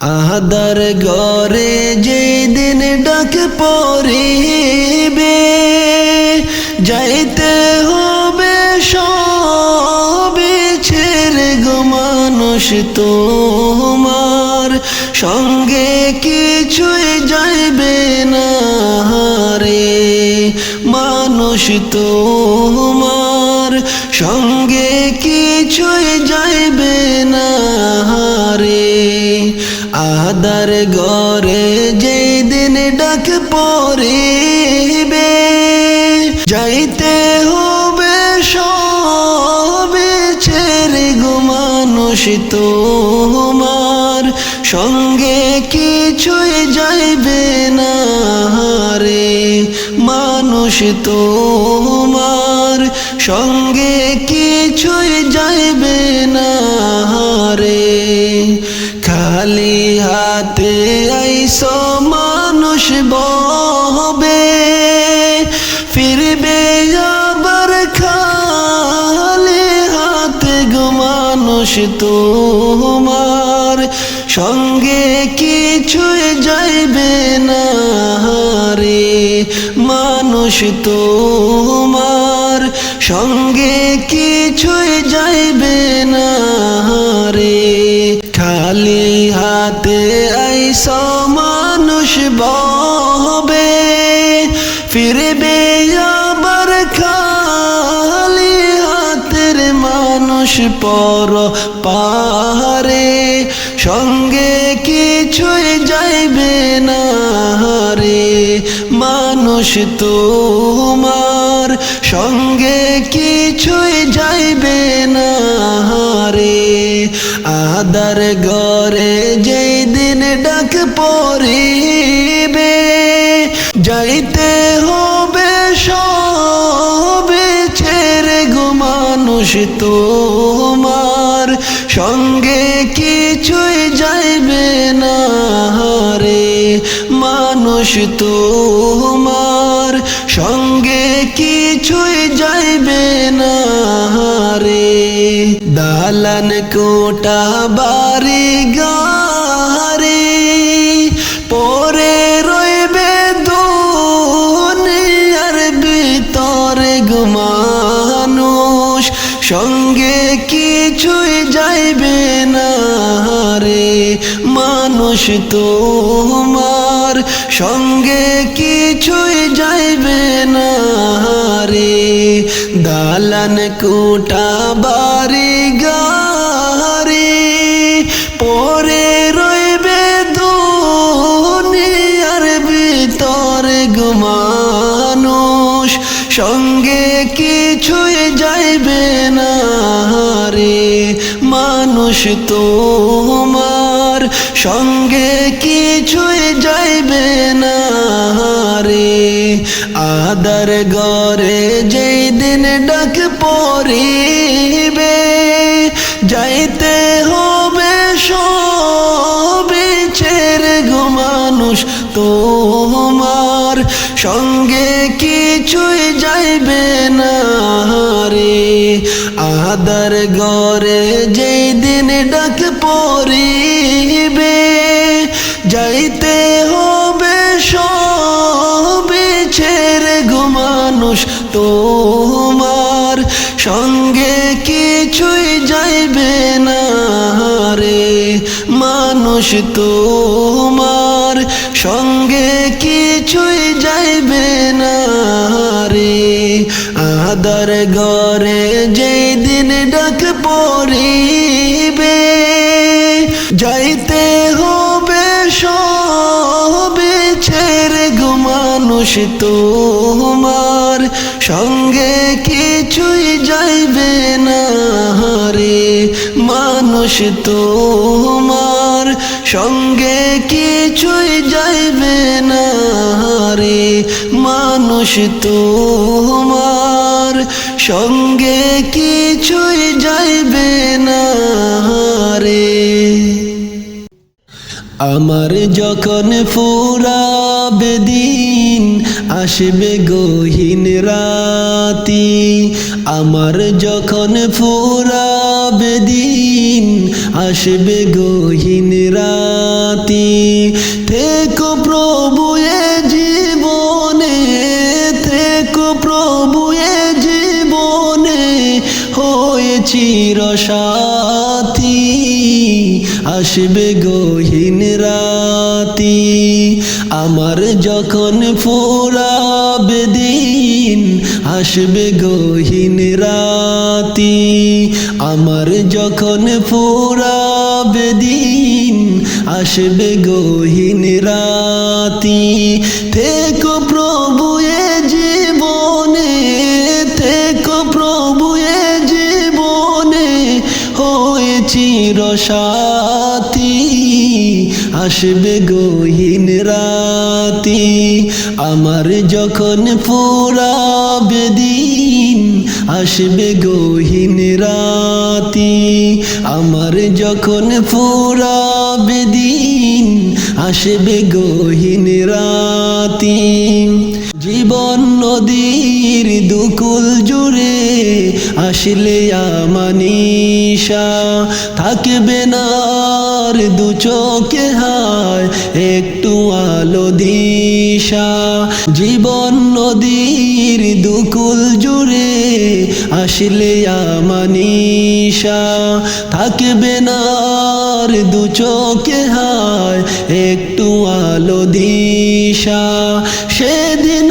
আহাদার গরে যে দিন ডাক পরিবে যাইতে হবে সবে ছেড়ে গো মানুষ তোমার। সঙ্গে কিছুই যাইবে না রে মানুষ তোমার। সঙ্গে আদার গরে যেই দিন ডাক পরিবে যাইতে হবে সবে ছেড়ে গো মানুষ তোমার। সঙ্গে কিছুই যাইবে না রে মানুষ তোমার। মানুষ তোমার সঙ্গে কিছুই যাইবে না রে মানুষ তোমার সঙ্গে পর পারে সঙ্গে কিছুই যাইবে না রে মানুষ তোমার সঙ্গে কিছুই যাইবে না রে আদার গরে যেই দিন ডাক পরিবে যাইতে হবে সবে ছেড়ে গো মানুষ তোমার মানুষ তোমার সঙ্গে কিছুই যাইবে না রে। দালান কোটা বাড়ি গারে পরে রইবে দুনিয়ার ভিতরে গো মানুষ, সঙ্গে কিছুই যাইবে না রে। মানুষ তোমার সঙ্গে কিছুই যাইবে না রে। দালান কোটা বাড়ি গারে পরে রইবে দুনিয়ার ভিতরে গো মানুষ সঙ্গে কিছুই যাইবে না রে। মানুষ তোমার সঙ্গে কিছুই গরে যেই দিন ডাক পরিবে যাইতে হবে সবে ছেড়ে গো মানুষ তোমার সঙ্গে কিছুই যাইবে না রে। আদার গরে যেই আদার গরে যেই দিন ডাক পরিবে যাইতে হবে সবে ছেড়ে গো মানুষ তোমার। সঙ্গে কিছুই যাইবে না রে মানুষ তোমার। সঙ্গে কিছুই যাইবে না রে মানুষ তোমার। সঙ্গে কিছুই যাইবে না রে। আমার যখন ফুরা বেদিন আসবে গহীন রাতি। আমার যখন ফুরাবে দিন, আসবে গহীন রাতি। চিরসাথী আসবে গহীন রাতি। আমার যখন ফুরাবে দিন, আসবে গহীন রাতি। আমার যখন ফুরাবে দিন, আসবে গহীন রাতি। থেকো প্রভু চিরসাথী আসবে গহীন রাতি। আমার যখন ফুরাবে দিন, আসবে গহীন রাতি। আমার যখন ফুরাবে দিন, আসবে গহীন রাতি। জীবন নদীর দুকুল জুড়ে আসলে আমানিশা। থাকবে না দু চোখে হায়, একটু আলো দিশা। জীবন নদীর দুকুল জুড়ে আসলে আমানিশা। থাকবে না দু চোখে হায়, একটু আলো দিশা। সেদিন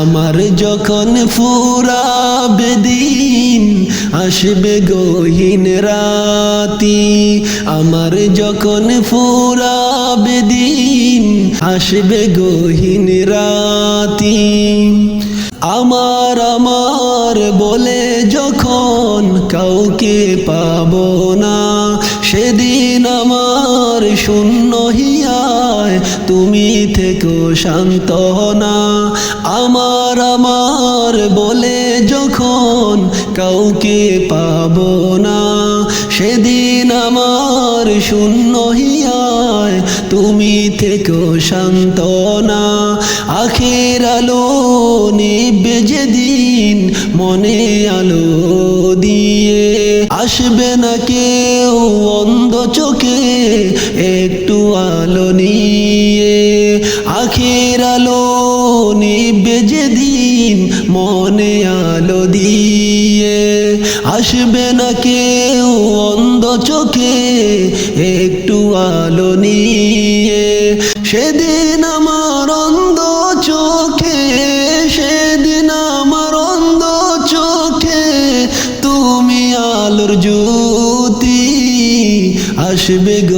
আমার যখন ফুরাবে দিন, আসবে গহীন রাতি। আমার যখন ফুরাবে দিন, আসবে গহীন রাতি। আমার আমার বলে যখন কাউকে পাবো না, সেদিন শূন্য হিয়ায় তুমি থেকো শান্ত না। আমার আমার বলে যখন কাউকে পাব না, সেদিন আমার শূন্য হিয়ায় তুমি থেকো শান্ত না। আখের আলো নিবে যেদিন, মনে আলো দিয়ে। আসবে না কেউ অন্ধ চোখে একটু আলো নিয়ে, আখের আলো নিবে যেদিন মনে আলো দিয়ে। আসবে না কেউ অন্ধ চোখে একটু আলো নিয়ে। সেদিন আমার অন্ধ চোখে, সেদিন আমার অন্ধ চোখে তুমি আলোর জ্যোতি, আসবে গহীন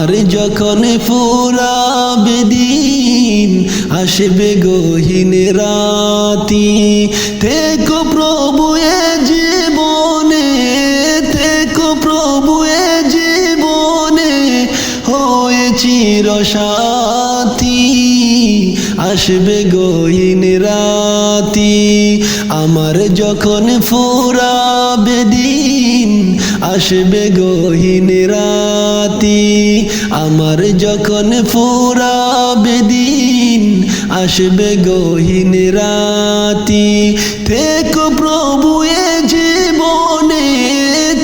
আমার যখন ফুরাবে দিন, আসবে গহীন রাতি। থেকো প্রভু এ জীবনে, থেকো প্রভু এ জীবনে, হয়ে চিরসাথী, আসবে গহীন রাতি। আমার যখন ফুরাবে দিন আসবে গহীন রাতি, আমার যখন ফুরাবে দিন, আসবে গহীন রাতি। থেকো প্রভু এ জীবনে,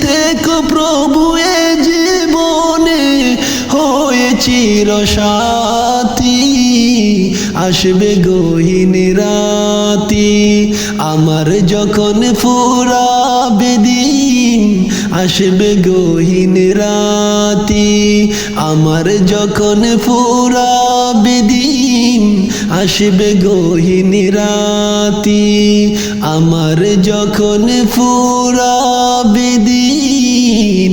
থেকো প্রভু এ জীবনে, হয়ে চিরসাথী আসবে গহীন রাতি। আমার যখন দিন আসবে গহীন রাতি, আমার যখন ফুরাবে দিন, আসবে গহীন রাতি, আমার যখন ফুরাবে দিন,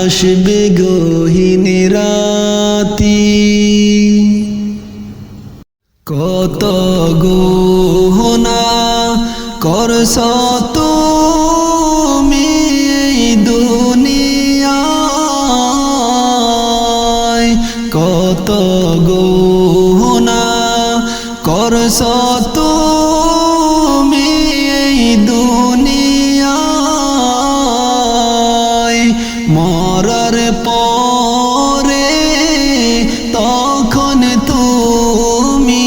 আসবে গহীন রাতি। কত গোহনা করস তুমি করস তুমি এই দুনিয়ায় মরার পরে তখন তুমি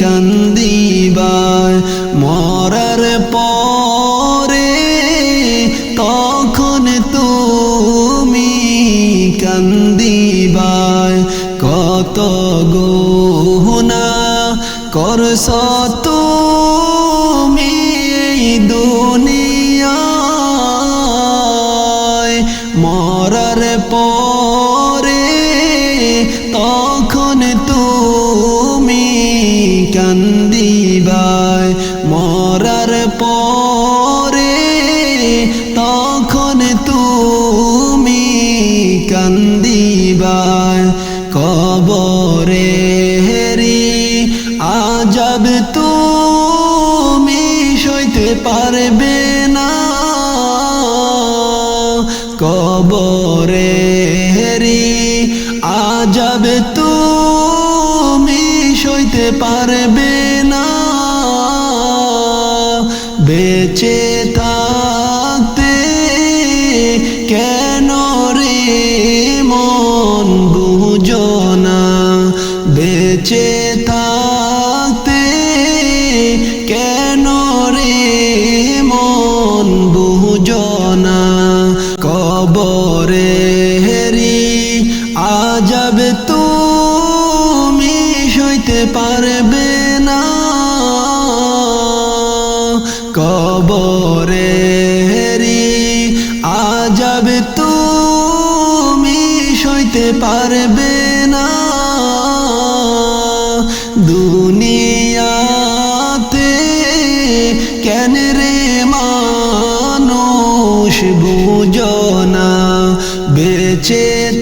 কান্দিবার করস তুমি দুনিয়ায় মরার পরে তখন তুমি কান্দিবাই মরার পরে তখন তুমি কান্দিবাই বেঁচে কেন রে মানুষ বুঝো না? বেঁচে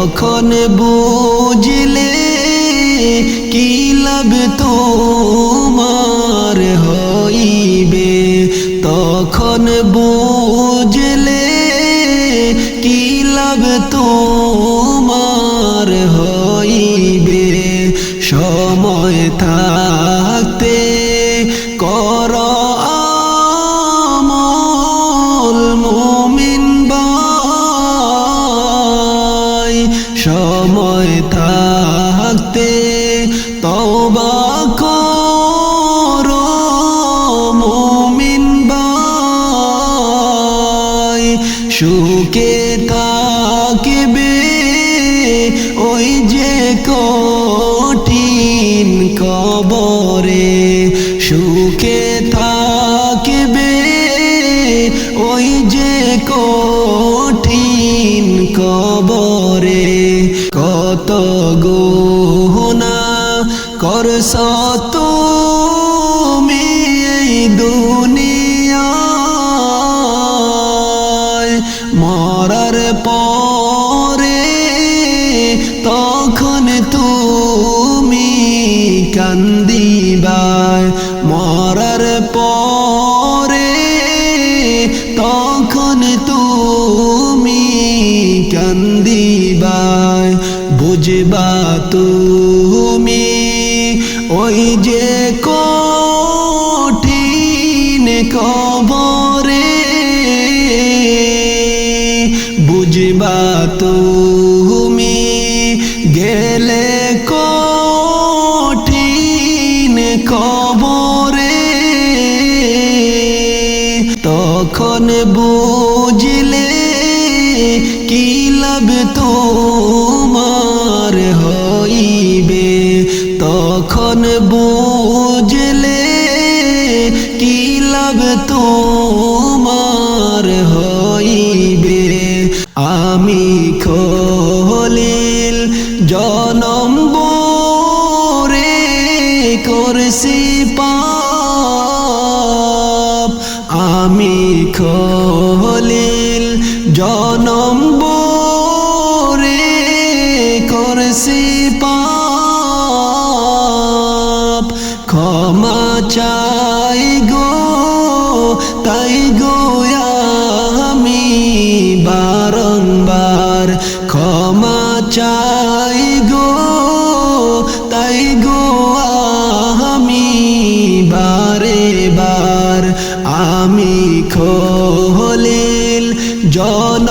তখন বুঝলে কি লাভ তোমার হইবে? তখন বুঝলে কি লাভ তোমার রসো বুঝবা তুমি গেলে কঠিন কবরে তখন বুঝ করেছি পাপ। আমি খো আমি খোলেল জন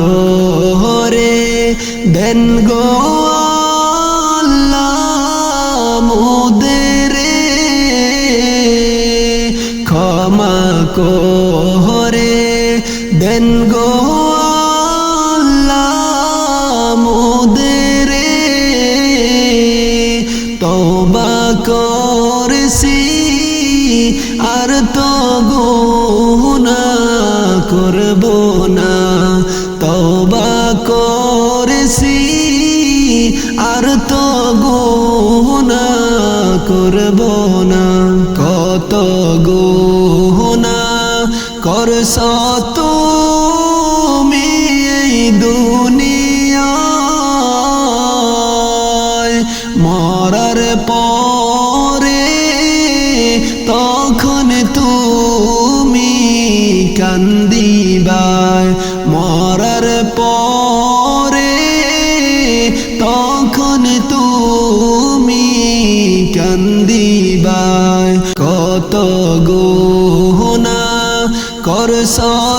করে দেন গো মোদের ক্ষমা কর। করছ তুমি এই দু سو